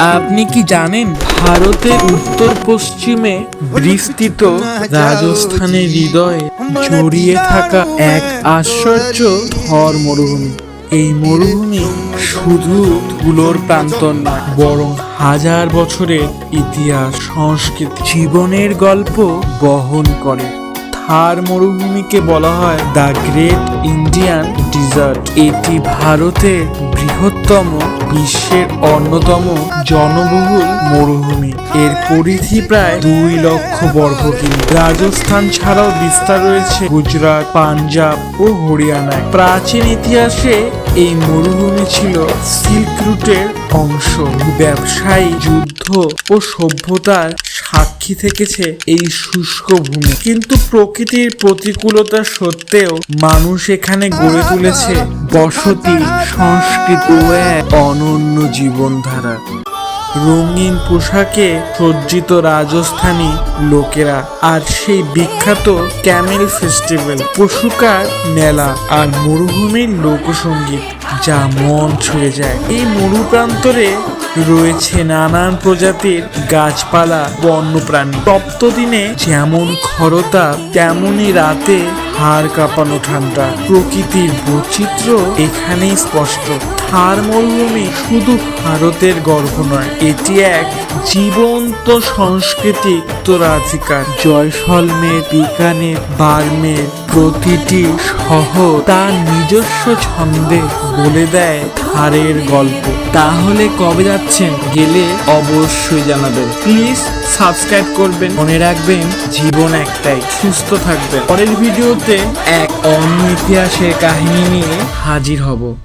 আপনি কি জানেন ভারতের উত্তর পশ্চিমে বিস্তৃত রাজস্থানের হৃদয়ে জড়িয়ে থাকা এক আশ্চর্য থর মরুভূমি? এই মরুভূমি শুধু ধুলোর প্রান্তর নয় বরং হাজার বছরের ইতিহাস, সংস্কৃতি, জীবনের গল্প বহন করে। থার মরুভূমিকে বলা হয় দ্য গ্রেট ইন্ডিয়ান ডিজার্ট। এটি ভারতের বৃহত্তম, বিশ্বের অন্যতম জনবহুল মরুভূমি। এর পরিধি প্রায় দুই লক্ষ বর্গ কিমি। রাজস্থান ছাড়াও বিস্তার রয়েছে গুজরাট, পাঞ্জাব ও হরিয়ানায়। প্রাচীন ইতিহাসে এই মরুভূমি ছিল সিল্ক রুটের অংশ। ব্যবসায়ী, যুদ্ধ ও সভ্যতার সাক্ষী থেকেছে এই শুষ্ক ভূমি। কিন্তু প্রকৃতির প্রতিকূলতা সত্ত্বেও মানুষ এখানে গড়ে তুলেছে বসতি, সংস্কৃতি এক অনন্য জীবনধারা। রঙিন পোশাকে সজ্জিত রাজস্থানী লোকেরা। আর সেই বিখ্যাত ক্যামেল ফেস্টিভ্যাল, পশুকার মেলা আর মরুভূমির লোকসঙ্গীত যা মন ছুঁয়ে যায়। এই মরুপ্রান্তরে রয়েছে নানান প্রজাতির গাছপালা বন্যপ্রাণী। তপ্ত দিনে যেমন খরতা তেমনই রাতে হাড় কাঁপানো ঠান্ডা, প্রকৃতির বৈচিত্র্য এখানেই স্পষ্ট। থার মরুভূমি শুধু ভারতের গর্ব নয়, এটি এক জীবন্ত সংস্কৃতি উত্তরাধিকার। জয়সলমের বিকানের বার্মের প্রতিটি শহর তার নিজস্ব ছন্দে বলে দেয় থারের গল্প। তাহলে কবে যাচ্ছেন গেলে অবশ্যই জানাবেন। প্লিজ সাবস্ক্রাইব করবেন। মনে রাখবেন, জীবন একটাই। সুস্থ থাকবেন। পরের ভিডিওতে এক অন্য ইতিহাসের কাহিনী নিয়ে হাজির হব।